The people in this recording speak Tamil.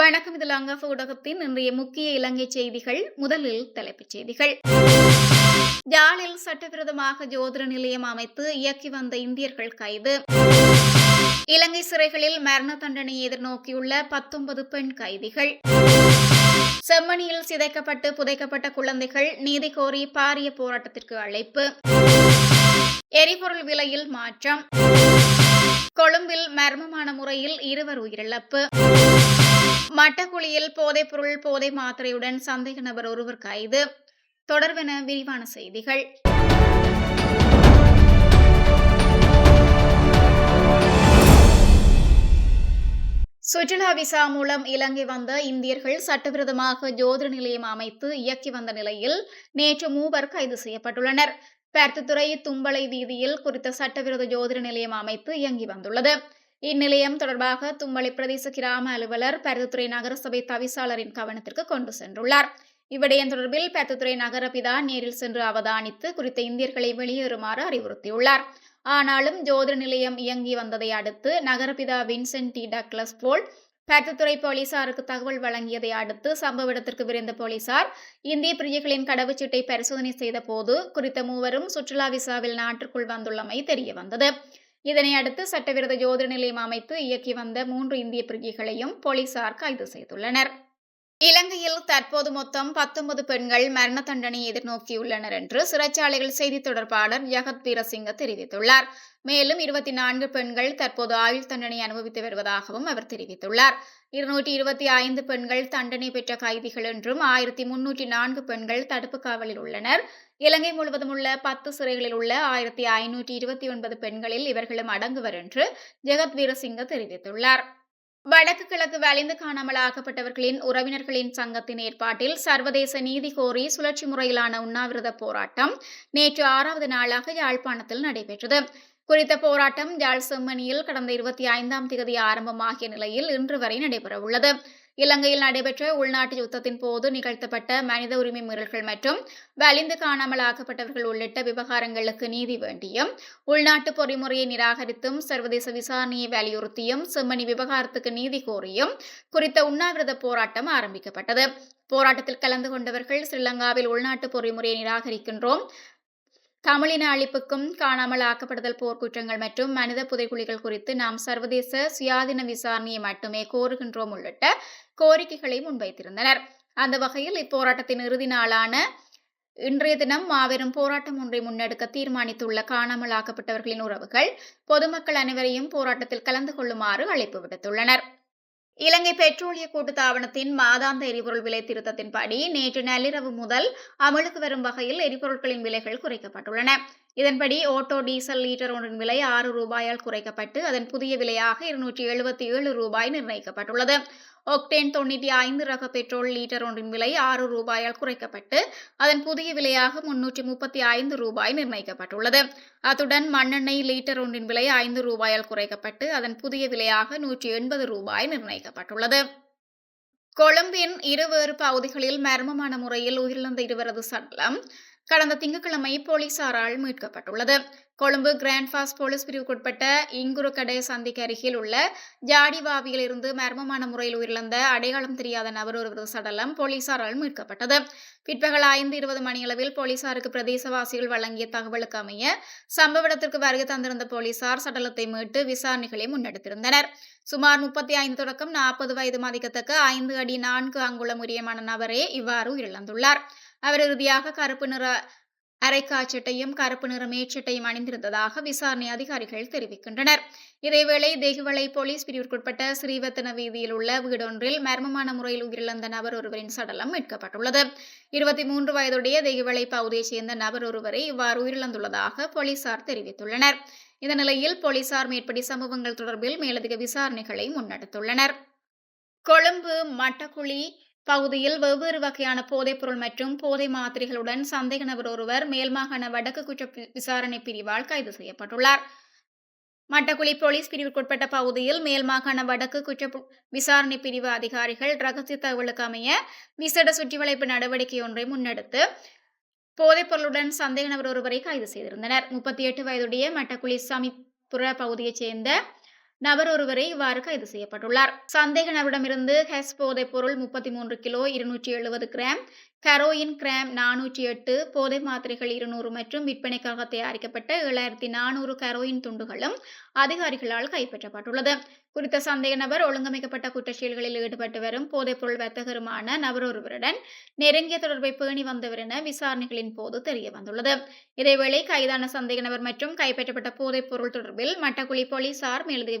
வணக்கம். இது லங்கா ஊடகத்தின் இன்றைய முக்கிய இலங்கை செய்திகள். முதலில் தலைப்புச் செய்திகள். யாழில் சட்டவிரோதமாக ஜோதிட நிலையம் அமைத்து இயக்கி வந்த இந்தியர்கள் கைது. இலங்கை சிறைகளில் மரண தண்டனை எதிர்நோக்கியுள்ள பத்தொன்பது பெண் கைதிகள். செம்மணியில் சிதைக்கப்பட்டு புதைக்கப்பட்ட குழந்தைகள் நீதி கோரி பாரிய போராட்டத்திற்கு அழைப்பு. எரிபொருள் விலையில் மாற்றம். கொழும்பில் மர்மமான முறையில் இருவர் உயிரிழப்பு. மட்டக்குழியில் போதைப்பொருள் போதை மாத்திரையுடன் சந்தேக நபர் ஒருவர் கைது. தொடர்பென விரிவான செய்திகள். சுற்றுலா விசா மூலம் இலங்கை வந்த இந்தியர்கள் சட்டவிரோதமாக ஜோதிட நிலையம் அமைத்து இயக்கி வந்த நிலையில் நேற்று மூவர் கைது செய்யப்பட்டுள்ளனர். பேர்த்துத்துறை தும்பளை வீதியில் குறித்த சட்டவிரோத ஜோதிட நிலையம் அமைத்து இயங்கி வந்துள்ளது. இந்நிலையம் தொடர்பாக தும்பளை பிரதேச கிராம அலுவலர் பருத்தித்துறை நகரசபை தவிசாளரின் கவனத்திற்கு கொண்டு சென்றுள்ளார். இவ்விடயம் தொடர்பில் பருத்தித்துறை நகரபிதா நேரில் சென்று அவதானித்து குறித்த இந்தியர்களை வெளியேறுமாறு அறிவுறுத்தியுள்ளார். ஆனாலும் ஜோதிட நிலையம் இயங்கி வந்ததை அடுத்து நகரபிதா Vincent D. Douglas Paul Paruthithurai போலீசாருக்கு தகவல் வழங்கியதை அடுத்து சம்பவ இடத்திற்கு விரைந்த போலீசார் இந்திய பிரஜைகளின் கடவுச்சீட்டை பரிசோதனை செய்த போது குறித்த மூவரும் சுற்றுலா விசாவில் நாட்டிற்குள் வந்துள்ளமை தெரிய வந்தது இதனை அடுத்து சட்டவிரோத ஜோதிட நிலையம் அமைத்து இயக்கி வந்த மூன்று இந்திய பிரிஜைகளையும் போலீசார் கைது செய்துள்ளனர். இலங்கையில் தற்போது மொத்தம் பத்தொன்பது பெண்கள் மரண தண்டனை எதிர்நோக்கியுள்ளனர் என்று சிறைச்சாலைகள் செய்தி தொடர்பாளர் ஜகத் வீரசிங்க தெரிவித்துள்ளார். மேலும் இருபத்தி நான்கு பெண்கள் தற்போது ஆயுள் தண்டனை அனுபவித்து வருவதாகவும் அவர் தெரிவித்துள்ளார். இருநூற்றி இருபத்தி ஐந்து பெண்கள் தண்டனை பெற்ற கைதிகள் என்றும் ஆயிரத்தி முன்னூற்றி நான்கு பெண்கள் தடுப்பு காவலில் உள்ளனர். இலங்கை முழுவதும் உள்ள பத்து சிறைகளில் உள்ள ஆயிரத்தி ஐநூற்றி இருபத்தி ஒன்பது பெண்களில் இவர்களும் அடங்குவர் என்று ஜெகத் வீரசிங்க தெரிவித்துள்ளார். வடக்கு கிழக்கு வலிந்து காணாமல் ஆக்கப்பட்டவர்களின் உறவினர்களின் சங்கத்தின் ஏற்பாட்டில் சர்வதேச நீதி கோரி சுழற்சி முறையிலான உண்ணாவிரத போராட்டம் நேற்று ஆறாவது நாளாக யாழ்ப்பாணத்தில் நடைபெற்றது. குறித்த போராட்டம் யாழ் செம்மணியில் கடந்த இருபத்தி ஐந்தாம் தேதி ஆரம்பமாகிய நிலையில் இன்று வரை நடைபெறவுள்ளது. இலங்கையில் நடைபெற்ற உள்நாட்டு யுத்தத்தின் போது நிகழ்த்தப்பட்ட மனித உரிமை மீறல்கள் மற்றும் வலிந்து காணாமல் ஆக்கப்பட்டவர்கள் உள்ளிட்ட விவகாரங்களுக்கு நீதி வேண்டியும் உள்நாட்டு பொறிமுறையை நிராகரித்தும் சர்வதேச விசாரணையை வலியுறுத்தியும் செம்மணி விவகாரத்துக்கு நீதி கோரியும் குறித்த உண்ணாவிரத போராட்டம் ஆரம்பிக்கப்பட்டது. போராட்டத்தில் கலந்து கொண்டவர்கள் ஸ்ரீலங்காவில் உள்நாட்டு பொறிமுறையை நிராகரிக்கின்றோம். தமிழின அழிப்புக்கும் காணாமல் ஆக்கப்படுதல் போர்க்குற்றங்கள் மற்றும் மனித புதைக்குழிகள் குறித்து நாம் சர்வதேச சுயாதீன விசாரணையை மட்டுமே கோருகின்றோம் உள்ளிட்ட கோரிக்கைகளை முன்வைத்திருந்தனர். அந்த வகையில் இப்போராட்டத்தின் இறுதி நாளான இன்றைய தினம் மாபெரும் போராட்டம் ஒன்றை முன்னெடுக்க தீர்மானித்துள்ள காணாமல் ஆக்கப்பட்டவர்களின் உறவுகள் பொதுமக்கள் அனைவரையும் போராட்டத்தில் கலந்து கொள்ளுமாறு அழைப்பு விடுத்துள்ளனர். இலங்கை பெட்ரோலிய கூட்டுத்தாபனத்தின் மாதாந்த எரிபொருள் விலை திருத்தத்தின்படி நேற்று நள்ளிரவு முதல் அமலுக்கு வரும் வகையில் எரிபொருட்களின் விலைகள் குறைக்கப்பட்டுள்ளன. இதன்படி ஓட்டோ டீசல் லீட்டர் ஒன்றின் விலை ஆறு ரூபாயால் குறைக்கப்பட்டு அதன் புதிய விலையாக இருநூற்றி எழுபத்தி ஏழு ரூபாய் நிர்ணயிக்கப்பட்டுள்ளது. ஒக்டேன் தொண்ணூற்றி ஐந்து ரக பெட்ரோல் லீட்டர் ஒன்றின் விலை ஆறு ரூபாயால் குறைக்கப்பட்டு அதன் புதிய விலையாக முன்னூற்றி முப்பத்தி ஐந்து ரூபாய் நிர்ணயிக்கப்பட்டுள்ளது. அத்துடன் மண்ணெண்ணெய் லீட்டர் ஒன்றின் விலை ஐந்து ரூபாயால் குறைக்கப்பட்டு அதன் புதிய விலையாக நூற்றி எண்பது ரூபாய் நிர்ணயிக்கப்பட்டுள்ளது. கொழும்பின் இருவேறு பகுதிகளில் மர்மமான முறையில் உயிரிழந்த இருவரது சடலம் கடந்த திங்கட்கிழமை போலீசாரால் மீட்கப்பட்டுள்ளது. கொழும்பு கிராண்ட் பாஸ் போலீஸ் பிரிவுக்குட்பட்ட இங்குருக்கடை சந்திக்கு அருகில் உள்ள ஜாடிவாவியில் இருந்து மர்மமான முறையில் உயிரிழந்த அடையாளம் தெரியாத நபர் ஒருவரது சடலம் போலீசாரால் மீட்கப்பட்டது. பிற்பகல் ஐந்து இருபது மணியளவில் போலீசாருக்கு பிரதேசவாசிகள் வழங்கிய தகவலுக்கு அமைய சம்பவ இடத்திற்கு வருகை தந்திருந்த போலீசார் சடலத்தை மீட்டு விசாரணைகளை முன்னெடுத்திருந்தனர். சுமார் முப்பத்தி ஐந்து தொடக்கம் நாற்பது வயது மதிக்கத்தக்க ஐந்து அடி நான்கு அங்குலம் உரியமான நபரே இவ்வாறு உயிரிழந்துள்ளார். அவர் இறுதியாக கருப்பு நிற அரைக்காச்சட்டையும் கருப்பு நிற மேற்சட்டையும் அணிந்திருந்ததாக விசாரணை அதிகாரிகள் தெரிவிக்கின்றனர். இதேவேளை தேகுவளை போலீஸ் பிரிவிற்குட்பட்ட ஸ்ரீவத்தன வீதியில் உள்ள வீடொன்றில் மர்மமான முறையில் உயிரிழந்த நபர் ஒருவரின் சடலம் மீட்கப்பட்டுள்ளது. இருபத்தி மூன்று வயதுடைய தேகுவளை பகுதியைச் சேர்ந்த நபர் ஒருவரை இவ்வாறு உயிரிழந்துள்ளதாக போலீசார் தெரிவித்துள்ளனர். இந்த நிலையில் போலீசார் மேற்படி சம்பவங்கள் தொடர்பில் மேலதிக விசாரணைகளை முன்னெடுத்துள்ளனர். கொழும்பு மட்டக்குழி பகுதியில் வெவ்வேறு வகையான போதைப்பொருள் மற்றும் போதை மாத்திரைகளுடன் சந்தேக நபர் ஒருவர் மேல்மாகாண வடக்கு குற்ற விசாரணை பிரிவால் கைது செய்யப்பட்டுள்ளார். மட்டக்குழி போலீஸ் பிரிவுக்குட்பட்ட பகுதியில் மேல்மாகாண வடக்கு குற்ற விசாரணை பிரிவு அதிகாரிகள் ரகசிய தகவலுக்கு அமைய விசேட சுற்றிவளைப்பு நடவடிக்கை ஒன்றை முன்னெடுத்து போதைப்பொருளுடன் சந்தேக நபர் ஒருவரை கைது செய்திருந்தனர். முப்பத்தி எட்டு வயதுடைய மட்டக்குழி சமிப்புற பகுதியைச் சேர்ந்த நபர் ஒருவரை இவ்வாறு கைது செய்யப்பட்டுள்ளார். சந்தேக நபரிடமிருந்து ஹெஸ் போதைப் பொருள் முப்பத்தி மூன்று கிலோ இருநூற்றி எழுபது கிராம் கரோயின் கிராம் நானூற்றி எட்டு போதை மாத்திரைகள் இருநூறு மற்றும் விற்பனைக்காக தயாரிக்கப்பட்ட ஏழாயிரத்தி நானூறு கரோயின் துண்டுகளும் அதிகாரிகளால் கைப்பற்றப்பட்டுள்ளது. குறித்த சந்தேக நபர் ஒழுங்கமைக்கப்பட்ட குற்றச்செயல்களில் ஈடுபட்டு வரும் போதைப்பொருள் வர்த்தகருமான நபர் ஒருவருடன் நெருங்கிய தொடர்பை பேணி வந்தவர் என விசாரணைகளின் போது தெரிய வந்துள்ளது. இதேவேளை கைதான சந்தேக நபர் மற்றும் கைப்பற்றப்பட்ட போதைப் பொருள் தொடர்பில் மட்டக்குழி போலீசார் மேலதிக